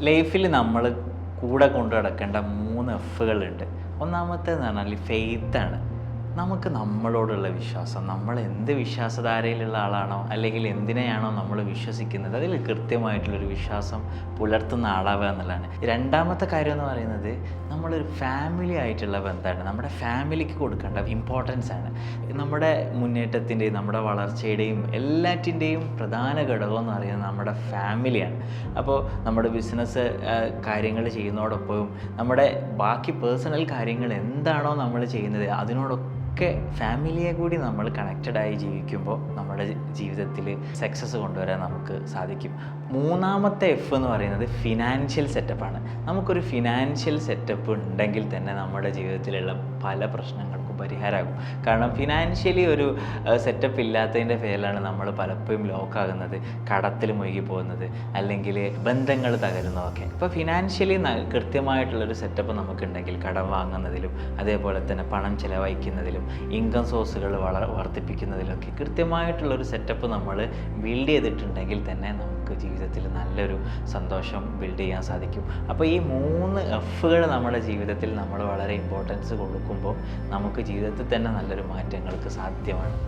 ലൈഫിൽ നമ്മൾ കൂടെ കൊണ്ടു നടക്കേണ്ട മൂന്ന് എഫുകളുണ്ട് ഒന്നാമത്തേന്ന് പറഞ്ഞാൽ ഫെയ്ത്താണ് നമുക്ക് നമ്മളോടുള്ള വിശ്വാസം നമ്മൾ എന്ത് വിശ്വാസധാരയിലുള്ള ആളാണോ അല്ലെങ്കിൽ എന്തിനെയാണോ നമ്മൾ വിശ്വസിക്കുന്നത് അതിൽ കൃത്യമായിട്ടുള്ളൊരു വിശ്വാസം പുലർത്തുന്ന ആളാവുക എന്നുള്ളതാണ്. രണ്ടാമത്തെ കാര്യം എന്ന് പറയുന്നത് നമ്മളൊരു ഫാമിലി ആയിട്ടുള്ള ബന്ധമാണ്. നമ്മുടെ ഫാമിലിക്ക് കൊടുക്കേണ്ട ഇമ്പോർട്ടൻസ് ആണ്. നമ്മുടെ മുന്നേറ്റത്തിന്റെയും നമ്മുടെ വളർച്ചയുടെയും എല്ലാറ്റിന്റെയും പ്രധാന ഘടകം എന്ന് പറയുന്നത് നമ്മുടെ ഫാമിലിയാണ് അപ്പോൾ നമ്മുടെ ബിസിനസ് കാര്യങ്ങൾ ചെയ്യുന്നതോടൊപ്പം നമ്മുടെ ബാക്കി പേഴ്സണൽ കാര്യങ്ങൾ എന്താണോ നമ്മൾ ചെയ്യുന്നത് അതിനോടൊക്കെ ഒക്കെ ഫാമിലിയെ കൂടി നമ്മൾ കണക്റ്റഡായി ജീവിക്കുമ്പോൾ നമ്മുടെ ജീവിതത്തിൽ സക്സസ് കൊണ്ടുവരാൻ നമുക്ക് സാധിക്കും. മൂന്നാമത്തെ എഫ് എന്ന് പറയുന്നത് ഫിനാൻഷ്യൽ സെറ്റപ്പാണ് നമുക്കൊരു ഫിനാൻഷ്യൽ സെറ്റപ്പ് ഉണ്ടെങ്കിൽ തന്നെ നമ്മുടെ ജീവിതത്തിലുള്ള പല പ്രശ്നങ്ങൾക്കും പരിഹാരമാകും. കാരണം ഫിനാൻഷ്യലി ഒരു സെറ്റപ്പ് ഇല്ലാത്തതിന്റെ പേരിലാണ് നമ്മൾ പലപ്പോഴും ലോക്കാകുന്നത് കടത്തിൽ മുഴുകി പോകുന്നത് അല്ലെങ്കിൽ ബന്ധങ്ങൾ തകരുന്നതൊക്കെ. ഇപ്പോൾ ഫിനാൻഷ്യലി കൃത്യമായിട്ടുള്ളൊരു സെറ്റപ്പ് നമുക്കുണ്ടെങ്കിൽ കടം വാങ്ങുന്നതിലും അതേപോലെ തന്നെ പണം ചിലവഴിക്കുന്നതിലും ഇൻകം സോഴ്സുകൾ വള വർദ്ധിപ്പിക്കുന്നതിലൊക്കെ കൃത്യമായിട്ടുള്ളൊരു സെറ്റപ്പ് നമ്മൾ ബിൽഡ് ചെയ്തിട്ടുണ്ടെങ്കിൽ തന്നെ നമുക്ക് ജീവിതത്തിൽ നല്ലൊരു സന്തോഷം ബിൽഡ് ചെയ്യാൻ സാധിക്കും. അപ്പോൾ ഈ മൂന്ന് എഫുകൾ നമ്മുടെ ജീവിതത്തിൽ നമ്മൾ വളരെ ഇമ്പോർട്ടൻസ് കൊടുക്കുമ്പോൾ നമുക്ക് ജീവിതത്തിൽ തന്നെ നല്ലൊരു മാറ്റങ്ങൾക്ക് സാധ്യമാണ്.